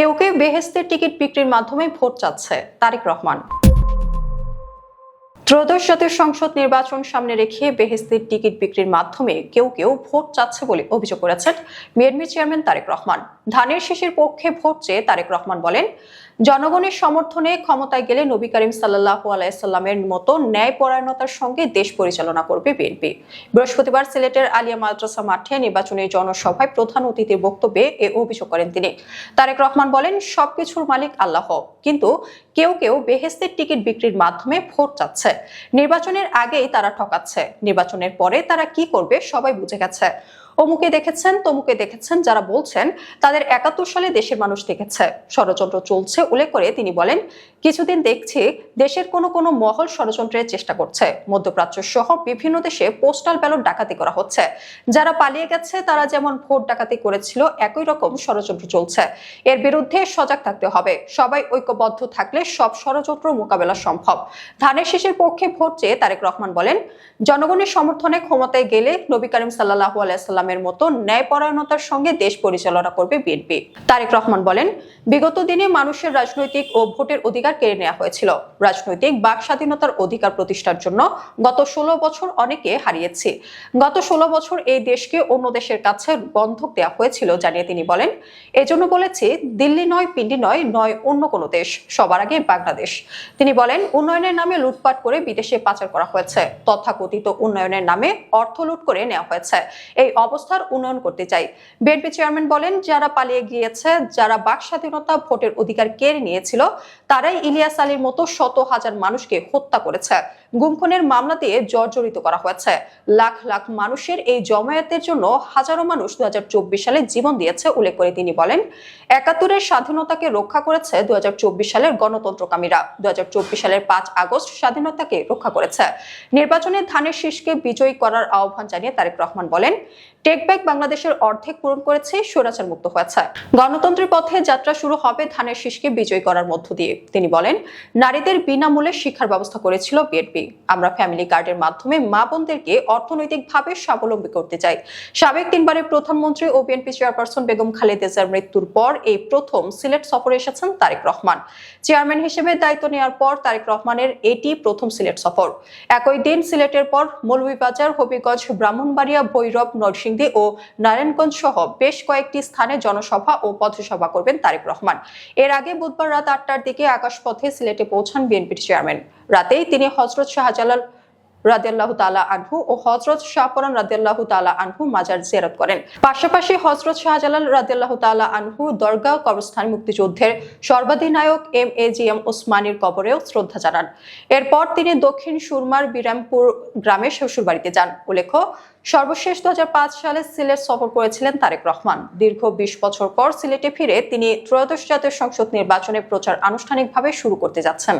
কেউ কেউ বেহেস্তের টিকিট বিক্রির মাধ্যমে ভোট চাচ্ছে তারেক রহমান। ত্রয়োদশ জাতীয় সংসদ নির্বাচন সামনে রেখে বেহেস্তির টিকিট বিক্রির মাধ্যমে কেউ কেউ ভোট চাচ্ছে বলে অভিযোগ করেছেন বিএনপি চেয়ারম্যান তারেক রহমান। ধানের শীষের পক্ষে ভোট চেয়ে তারেক রহমান বলেন, জনগণের সমর্থনে ক্ষমতায় গেলে নবী করিম সাল্লাহ আলাইসাল্লামের মতো ন্যায়পরায়ণতার সঙ্গে দেশ পরিচালনা করবে বিএনপি। বৃহস্পতিবার সিলেটের আলিয়া মাদ্রাসা মাঠে নির্বাচনী জনসভায় প্রধান অতিথির বক্তব্যে এ অভিযোগ করেন তিনি। তারেক রহমান বলেন, সবকিছুর মালিক আল্লাহ, কিন্তু কেউ কেউ বেহেস্তের টিকিট বিক্রির মাধ্যমে ভোট চাচ্ছে। নির্বাচনের আগেই তারা ঠকাচ্ছে। নির্বাচনের পরে তারা কি করবে সবাই বুঝে গেছে। অমুকে দেখেছেন, তমুকে দেখেছেন, যারা বলছেন, তাদের একাত্তর সালে দেশের মানুষ দেখেছে। ষড়যন্ত্র চলছে, উল্লেখ করে তিনি বলেন, কিছুদিন দেখছি দেশের কোনো কোনো মহল ষড়যন্ত্রের চেষ্টা করছে। মধ্যপ্রাচ্য সহ বিভিন্ন দেশে পোস্টাল ব্যালট ডাকাতি করা হচ্ছে। যারা পালিয়ে গেছে, তারা যেমন ভোট ডাকাতি করেছিল, একই রকম ষড়যন্ত্র চলছে। এর বিরুদ্ধে সজাগ থাকতে হবে। সবাই ঐক্যবদ্ধ থাকলে সব ষড়যন্ত্র মোকাবেলা সম্ভব। ধানের শেষের পক্ষে ভোট চেয়ে তারেক রহমান বলেন, জনগণের সমর্থনে ক্ষমতায় গেলে নবী করিম সাল্লাহ আলাইসাল্লামের মতো ন্যায়পরায়ণতার সঙ্গে দেশ পরিচালনা করবে বিএনপি। তারেক রহমান বলেন, বিগত দিনে মানুষের রাজনৈতিক ও ভোটের অধিকার কেড়ে নেওয়া হয়েছিল। রাজনৈতিক বাক স্বাধীনতার অধিকার প্রতিষ্ঠার জন্য গত ষোলো বছর অনেকে হারিয়েছি। গত ষোলো বছর এই দেশকে অন্য দেশের কাছে বন্ধক দেওয়া হয়েছিল জানিয়ে তিনি বলেন, এজন্য বলেছি, দিল্লি নয়, পিন্ডি নয় নয় অন্য কোনো দেশ, সবার আগে বাংলাদেশ। তিনি বলেন, উন্নয়নের নামে লুটপাট করে বিদেশে পাচার করা হয়েছে। তথাকথিত উন্নয়নের নামে অর্থ লুট করে নেওয়া হয়েছে। এই অবস্থার উন্নয়ন করতে চাই। বিএনপি চেয়ারম্যান বলেন, যারা পালিয়ে গিয়েছে, যারা বাক স্বাধীনতা ভোটের অধিকার কেড়ে নিয়েছিল, তারাই ইলিয়াস আলীর মতো শত হাজার মানুষকে হত্যা করেছে। গুমখনের মামলা দিয়ে জর্জরিত করা হয়েছে। লাখ লাখ মানুষের এই জমায়েতের জন্য হাজারো মানুষ দু সালে জীবন দিয়েছে, উল্লেখ করে তিনি বলেন। একাত্তরের স্বাধীনতাকে রক্ষা করেছে দুই হাজার চব্বিশ সালের গণতন্ত্রকামীরা। দুই হাজার চব্বিশ সালের পাঁচ আগস্ট স্বাধীনতাকে রক্ষা করেছে। নির্বাচনে ধানের শীষকে বিজয়ী করার আহ্বান জানিয়ে তারেক রহমান বলেন টেক ব্যাক বাংলাদেশের অর্ধেক পূরণ করেছে, স্বৈরাচার মুক্ত হয়েছে। গণতন্ত্রের পথে যাত্রা শুরু হবে ধানের শীষকে বিজয়ী করার মধ্য দিয়ে। তিনি বলেন, নারীদের বিনামূল্যে শিক্ষার ব্যবস্থা করেছিল বিএনপি আমরা ফ্যামিলি কার্ডের মাধ্যমে মা বোনদেরকে অর্থনৈতিকভাবে স্বাবলম্বী করতে চাই। সাবেক তিনবারের প্রধানমন্ত্রী ও বিএনপি চেয়ারপারসন বেগম খালেদার মৃত্যুর পর এই প্রথম সিলেট সফরে এসেছেন তারেক রহমান। চেয়ারম্যান হিসেবে দায়িত্ব নেওয়ার পর তারেক রহমানের এটি প্রথম সিলেট সফর। একই দিন সিলেটের পর মৌলভীবাজার, হবিগঞ্জ, ব্রাহ্মণবাড়িয়া, ভৈরব নরসিংদী ও নারায়ণগঞ্জ সহ বেশ কয়েকটি স্থানে জনসভা ও পথসভা করবেন তারেক রহমান। এর আগে বুধবার রাত আটটার দিকে আকাশপথে সিলেটে পৌঁছান বিএনপির চেয়ারম্যান। রাতেই তিনি হজরত শাহজালাল রাদিয়াল্লাহু তাআলা আনহু ও হযরত শাহপরান রাদিয়াল্লাহু তাআলা আনহু মাজার জিয়ারত করেন। পাশাপাশি হযরত শাহজালাল রাদিয়াল্লাহু তাআলা আনহু দরগা কবরস্থান মুক্তিযুদ্ধের সর্বাধিনায়ক এম এ জি এম ওসমানীর কবরেও শ্রদ্ধা জানান। এরপর তিনি দক্ষিণ সুরমার বিরামপুর গ্রামে শ্বশুরবাড়িতে যান। উল্লেখ্য, সর্বশেষ দু হাজার পাঁচ সালে সিলেট সফর করেছিলেন তারেক রহমান। দীর্ঘ বিশ বছর পর সিলেটে ফিরে তিনি ত্রয়োদশ জাতীয় সংসদ নির্বাচনে প্রচার আনুষ্ঠানিকভাবে শুরু করতে যাচ্ছেন।